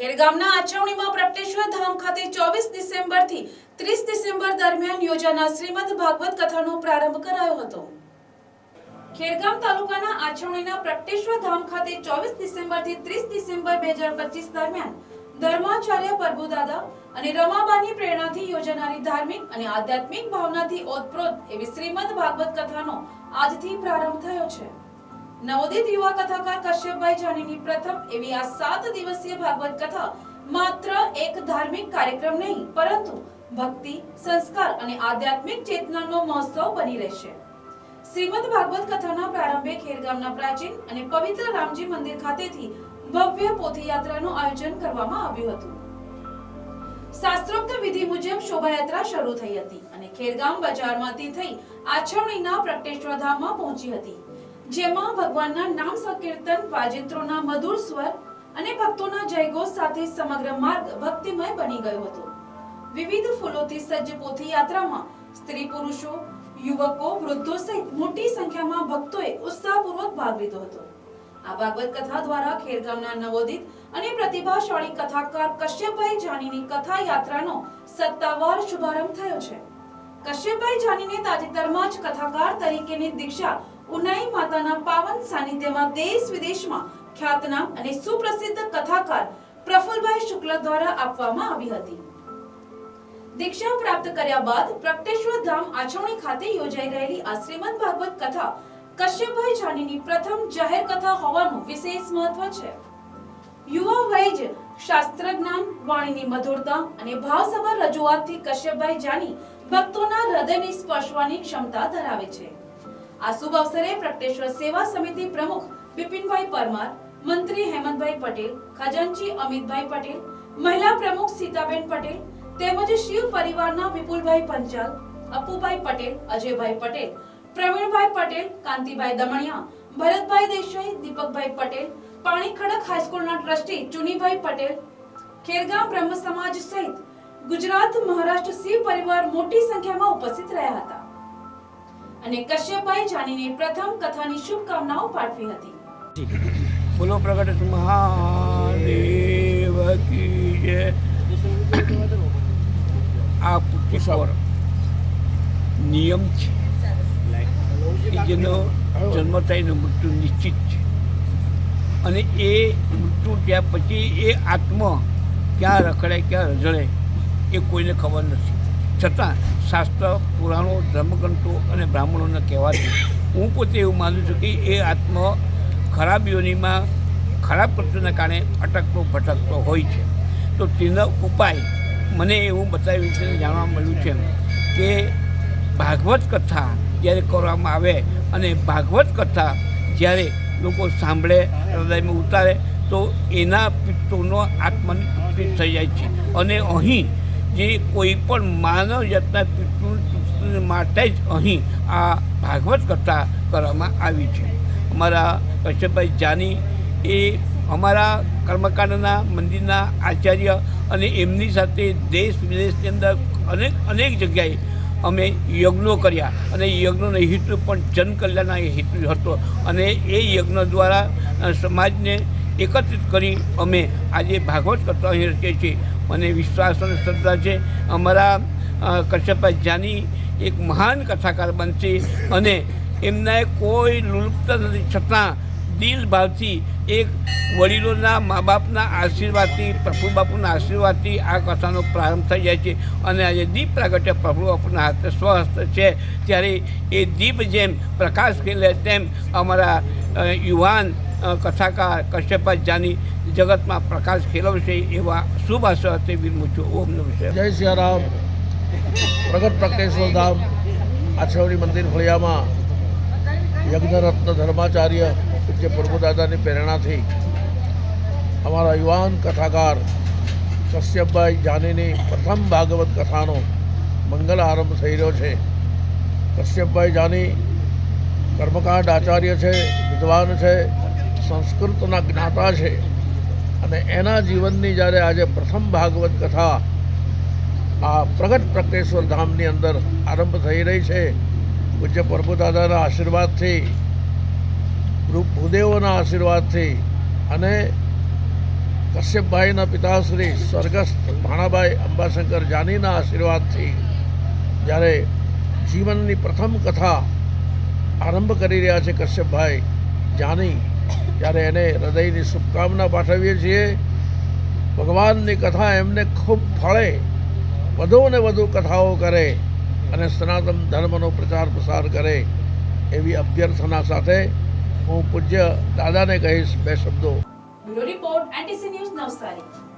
ખેડગામના આચરણીમાં પ્રગટેશ્વર ધામ ખાતે ચોવીસ ડિસેમ્બરથી ત્રીસ ડિસેમ્બર દરમિયાન યોજાનાર શ્રીમદ ભાગવત કથાનો પ્રારંભ કરાયો હતો. ખેરગામ તાલુકાના આછવણીના પ્રગટેશ્વર ધામ ખાતે ચોવીસ ડિસેમ્બરથી ત્રીસ ડિસેમ્બર બે હજાર પચીસ દરમિયાન ધર્માચાર્ય પ્રભુદાદા અને રમાબાની પ્રેરણાથી યોજાનારી ધાર્મિક અને આધ્યાત્મિક ભાવનાથી ઓતપ્રોત એવી શ્રીમદ ભાગવત કથાનો આજથી પ્રારંભ થયો છે. નવોદિત યુવા કથાકાર કશ્યપભાઈ જાનીની પ્રથમ એવી આ સાત દિવસીય ભાગવત કથા માત્ર એક ધાર્મિક કાર્યક્રમ નહીં પરંતુ ભક્તિ સંસ્કાર અને આધ્યાત્મિક ચેતનાનો મહોત્સવ બની રહેશે શ્રીમદ ભાગવત કથાના પ્રારંભે ખેરગામના પ્રાચીન અને પવિત્ર રામજી મંદિર ખાતેથી ભવ્ય પોથીયાત્રાનું આયોજન કરવામાં આવ્યું હતું શાસ્ત્રોક્ત વિધિ મુજબ શોભાયાત્રા શરૂ થઈ હતી અને ખેરગામ બજારમાંથી થઈ આછવણીના પ્રગટેશ્વર ધામમાં પહોંચી હતી જેમાં ભગવાનના નામ સંકીર્તન, વાજિંત્રોના મધુર સ્વર અને ભક્તોના જયઘોષ સાથે સમગ્ર માર્ગ ભક્તિમય બની ગયો હતો. વિવિધ ફૂલોથી સજ્જ પોથી યાત્રામાં સ્ત્રી પુરુષો, યુવકો, વૃદ્ધો સહિત મોટી સંખ્યામાં ભક્તોએ ઉત્સાહપૂર્વક ભાગ લીધો હતો. આ ભાગવત કથા દ્વારા ખેરગામના નવોદિત અને પ્રતિભાશાળી કથાકાર કશ્યપભાઈ જાનીની કથા યાત્રાનો સત્તાવાર શુભારંભ થયો છે. કશ્યપભાઈ જાનીને તાજેતરમાં જ કથાકાર તરીકેની દીક્ષા ઉનાઈ માતાના પાવન સાનિધ્યમાં દેશ વિદેશમાં ખ્યાતનામ અને સુપ્રસિદ્ધ કથાકાર પ્રફુલભાઈ શુક્લ દ્વારા આપવામાં આવી હતી. દીક્ષા પ્રાપ્ત કર્યા બાદ પ્રગટેશ્વર ધામ આછવણી ખાતે યોજાઈ રહેલી આ શ્રીમદ ભાગવત કથા કશ્યપભાઈ જાનીની પ્રથમ જાહેર કથા હોવાનું વિશેષ મહત્વ છે. યુવા વય જ શાસ્ત્ર જ્ઞાન, વાણીની મધુરતા અને ભાવસભર રજૂઆતથી કશ્યપભાઈ જાની ભક્તોના હૃદયને સ્પર્શવાની ક્ષમતા ધરાવે છે. આ શુભ અવસરે પ્રગટેશ્વર સેવા સમિતિ પ્રમુખ બિપિનભાઈ પરમાર, મંત્રી હેમંતભાઈ પટેલ, ખજાનચી અમિતભાઈ પટેલ, મહિલા પ્રમુખ સીતાબેન પટેલ, તેમજ શિવ પરિવારના વિપુલભાઈ પંચાલ અપુભાઈ પટેલ, અજયભાઈ પટેલ, પ્રવીણભાઈ પટેલ, કાંતિભાઈ દમણિયા, ભરતભાઈ દેસાઈ, દીપકભાઈ પટેલ પાણી ખડક હાઈસ્કૂલના ટ્રસ્ટી ચુનીભાઈ પટેલ, ખેરગામ બ્રહ્મ સમાજ સહિત ગુજરાત મહારાષ્ટ્ર શિવ પરિવાર મોટી સંખ્યામાં ઉપસ્થિત રહ્યા હતા. અને કશ્યપભાઈ જાનીને પ્રથમ કથાની શુભકામનાઓ પાઠવી હતી. બોલો પ્રગટ મહાદેવ કી જય આ પુષ્પર નિયમ છે કે જેનો જન્મ થાય ને મૃત્યુ નિશ્ચિત છે. અને એ મૃત્યુ ત્યાં પછી એ આત્મા ક્યાં રખડે, ક્યાં રઝળે એ કોઈને ખબર નથી. છતાં શાસ્ત્ર, પુરાણો, ધર્મગ્રંથો અને બ્રાહ્મણોને કહેવાથી હું પોતે એવું માનું છું કે એ આત્મ ખરાબીઓનીમાં ખરાબ કૃત્યોના કારણે અટકતો, ભટકતો હોય છે. તો તેનો ઉપાય મને એવું બતાવ્યું છે જાણવા મળ્યું છે કે ભાગવત કથા જ્યારે કરવામાં આવે અને ભાગવત કથા જ્યારે લોકો સાંભળે, હૃદયમાં ઉતારે, તો એના પિત્તોનો આત્માની થઈ જાય છે. અને અહીં જે કોઈ પણ માનવ જાતના પિતૃ માટે જ અહીં આ ભાગવત કથા કરવામાં આવી છે. અમારા કશ્યપભાઈ જાની એ અમારા કર્મકાંડના મંદિરના આચાર્ય અને એમની સાથે દેશ વિદેશની અંદર અનેક અનેક જગ્યાએ અમે યજ્ઞો કર્યા અને યજ્ઞનો હેતુ પણ જનકલ્યાણના હેતુ હતો અને એ યજ્ઞ દ્વારા સમાજને એકત્રિત કરી અમે આજે ભાગવત કરતા અહીં રચીએ છીએ. મને વિશ્વાસ અને શ્રદ્ધા છે. અમારા કશ્યપભાઈ જાની એક મહાન કથાકાર બનશે અને એમના કોઈ લુપ્ત નથી છતાં દિલ ભાવથી એક વડીલોના મા બાપના આશીર્વાદથી, પ્રભુ બાપુના આશીર્વાદથી આ કથાનો પ્રારંભ થઈ જાય છે અને આજે દીપ પ્રાગટ્ય પ્રભુ બાપુના હાથે સ્વહસ્ત છે. ત્યારે એ દીપ જેમ પ્રકાશ ખીલે, તેમ અમારા યુવાન કથાકાર કશ્યપા જાની જગતમાં પ્રકાશ ખેલવશે એવા શુભ આશા તે વિરમું ઓમ નમ શિવાય. જય સિયારામ. પ્રગટ પ્રકેશ્વર ધામ આછવડી મંદિર ફળિયામાં યજ્ઞરત્ન ધર્માચાર્ય જે પ્રભુદાદાની પ્રેરણાથી અમારા યુવાન કથાકાર કશ્યપભાઈ જાનીની પ્રથમ ભાગવત કથાનો મંગલ આરંભ થઈ રહ્યો છે. કશ્યપભાઈ જાની કર્મકાંડ આચાર્ય છે, વિદ્વાન છે સંસ્કૃતના જ્ઞાતા છે. અને એના જીવનની જ્યારે આજે પ્રથમ ભાગવત કથા આ પ્રગટ પ્રકેશ્વર ધામની અંદર આરંભ થઈ રહી છે, પૂજ્ય પ્રભુદાદાના આશીર્વાદથી ભૂદેવોના આશીર્વાદથી અને કશ્યપભાઈના પિતાશ્રી સ્વર્ગસ્થ ભાણાભાઈ અંબાશંકર જાનીના આશીર્વાદથી જ્યારે જીવનની પ્રથમ કથા આરંભ કરી રહ્યા છે કશ્યપભાઈ જાની ત્યારે એને હૃદયની શુભકામના પાઠવીએ છીએ. ભગવાનની કથા એમને ખૂબ ફળે. વધુ ને વધુ કથાઓ કરે અને સનાતન ધર્મનો પ્રચાર પ્રસાર કરે એવી અભ્યર્થના સાથે હું પૂજ્ય દાદાને કહીશ બે શબ્દો. Report, NTC news Navsari.